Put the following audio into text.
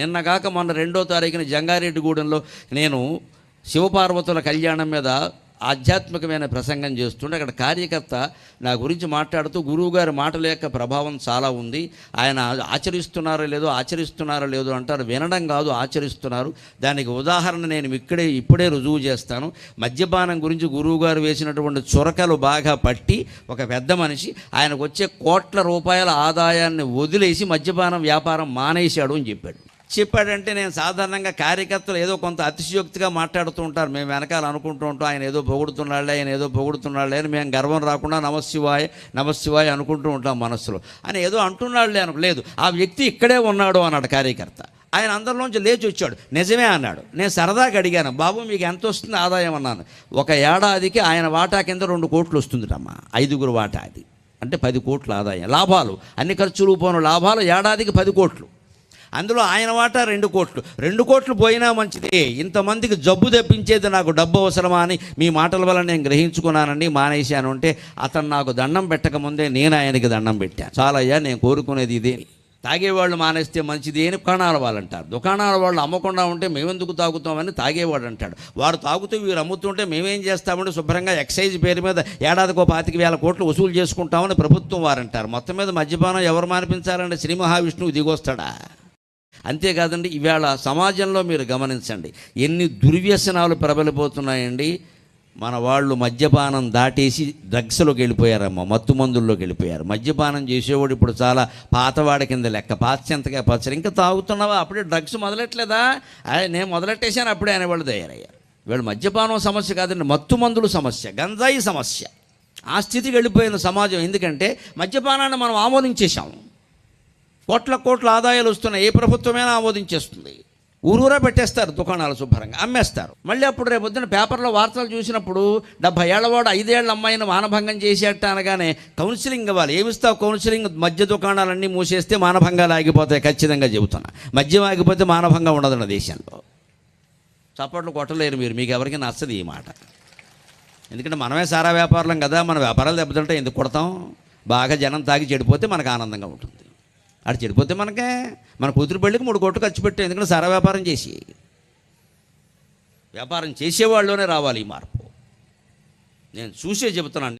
నిన్నగాక మొన్న రెండో తారీఖున జంగారెడ్డిగూడెంలో నేను శివపార్వతుల కళ్యాణం మీద ఆధ్యాత్మికమైన ప్రసంగం చేస్తుంటే అక్కడ కార్యకర్త నా గురించి మాట్లాడుతూ గురువుగారి మాటల యొక్క ప్రభావం చాలా ఉంది. ఆయన ఆచరిస్తున్నారో లేదో ఆచరిస్తున్నారో లేదో అంటారు. వినడం కాదు ఆచరిస్తున్నారు. దానికి ఉదాహరణ నేను ఇక్కడే ఇప్పుడే రుజువు చేస్తాను. మద్యపానం గురించి గురువుగారు వేసినటువంటి చురకలు బాగా పట్టి ఒక పెద్ద మనిషి ఆయనకు వచ్చే కోట్ల రూపాయల ఆదాయాన్ని వదిలేసి మద్యపానం వ్యాపారం మానేశాడు అని చెప్పాడు. చెప్పాడంటే నేను సాధారణంగా కార్యకర్తలు ఏదో కొంత అతిశయోక్తిగా మాట్లాడుతూ ఉంటారు. మేము వెనకాల అనుకుంటూ ఉంటాం ఆయన ఏదో పొగుడుతున్నాళ్ళే ఆయన ఏదో పొగుడుతున్నాళ్ళే అని మేము గర్వం రాకుండా నమశివాయ నమశివాయ అనుకుంటూ ఉంటాం మనస్సులో. అని ఏదో అంటున్నాడులే అను లేదు ఆ వ్యక్తి ఇక్కడే ఉన్నాడు అన్నాడు కార్యకర్త. ఆయన అందరిలోంచి లేచి వచ్చాడు. నిజమే అన్నాడు. నేను సరదాగా అడిగాను బాబు మీకు ఎంత వస్తుంది ఆదాయం? అన్నాను. ఒక ఏడాదికి ఆయన వాటా కింద రెండు కోట్లు వస్తుందిటమ్మా. ఐదుగురు వాటా అది. అంటే పది కోట్ల ఆదాయం. లాభాలు. అన్ని ఖర్చులు పోను. లాభాలు ఏడాదికి పది కోట్లు. అందులో ఆయన వాటా రెండు కోట్లు. రెండు కోట్లు పోయినా మంచిదే. ఇంతమందికి జబ్బు తెప్పించేది నాకు డబ్బు అవసరమా అని మీ మాటల వల్ల నేను గ్రహించుకున్నానండి మానేశాను అంటే అతను నాకు దండం పెట్టక ముందే నేను ఆయనకి దండం పెట్టాను. చాలయ్యా నేను కోరుకునేది ఇదే. తాగేవాళ్ళు మానేస్తే మంచిది అని దుకాణాల వాళ్ళు అంటారు. దుకాణాల వాళ్ళు అమ్మకుండా ఉంటే మేమెందుకు తాగుతామని తాగేవాడు అంటాడు. వారు తాగుతూ వీరు అమ్ముతుంటే మేమేం చేస్తామంటే శుభ్రంగా ఎక్సైజ్ పేరు మీద ఏడాదికో పాతిక వేల కోట్లు వసూలు చేసుకుంటామని ప్రభుత్వం వారంటారు. మొత్తం మీద మద్యపానం ఎవరు మానిపించాలంటే శ్రీ మహావిష్ణువు దిగొస్తాడా? అంతేకాదండి ఇవాళ సమాజంలో మీరు గమనించండి ఎన్ని దుర్వ్యసనాలు ప్రబలిపోతున్నాయండి. మన వాళ్ళు మద్యపానం దాటేసి డ్రగ్స్లోకి వెళ్ళిపోయారమ్మ మత్తు మందుల్లోకి వెళ్ళిపోయారు. మద్యపానం చేసేవాడు ఇప్పుడు చాలా పాతవాడి కింద లెక్క పాశ్చంతగా పచ్చరు ఇంకా తాగుతున్నావా? అప్పుడే డ్రగ్స్ మొదలెట్టలేదా? అదే నేను మొదలెట్టేశాను అప్పుడే అనేవాళ్ళు తయారయ్యారు. వీళ్ళు మద్యపానం సమస్య కాదండి మత్తు మందుల సమస్య గంజాయి సమస్య. ఆ స్థితికి వెళ్ళిపోయిన సమాజం ఎందుకంటే మద్యపానాన్ని మనం ఆమోదించేశాము. కోట్ల కోట్ల ఆదాయాలు వస్తున్నాయి. ఏ ప్రభుత్వమైనా ఆమోదించేస్తుంది. ఊరూరా పెట్టేస్తారు దుకాణాలు శుభ్రంగా. అమ్మేస్తారు. మళ్ళీ అప్పుడు రేపు పొద్దున్న పేపర్లో వార్తలు చూసినప్పుడు డెబ్బై ఏళ్ళవాడు ఐదేళ్ళ అమ్మాయిని మానభంగం చేసేట అనగానే కౌన్సిలింగ్ ఇవ్వాలి. ఏమిస్తావు కౌన్సిలింగ్? మద్య దుకాణాలన్నీ మూసేస్తే మానభంగాలు ఆగిపోతాయి ఖచ్చితంగా చెబుతున్నా. మద్యం ఆగిపోతే మానభంగం ఉండదు నా దేశంలో. చప్పట్లు కొట్టలేరు మీరు. మీకు ఎవరికి నచ్చదు ఈ మాట. ఎందుకంటే మనమే సారా వ్యాపారం కదా. మన వ్యాపారాలు దెబ్బతింటే ఎందుకు కొడతాం? బాగా జనం తాగి చెడిపోతే మనకు ఆనందంగా ఉంటుంది. అటు చెడిపోతే మనకే మన కూతురు పెళ్ళికి మూడు కోట్లు ఖర్చు పెట్టాం ఎందుకంటే సారా వ్యాపారం చేసి. వ్యాపారం చేసేవాళ్ళలోనే రావాలి ఈ మార్పు. నేను చూసే చెబుతున్నాను.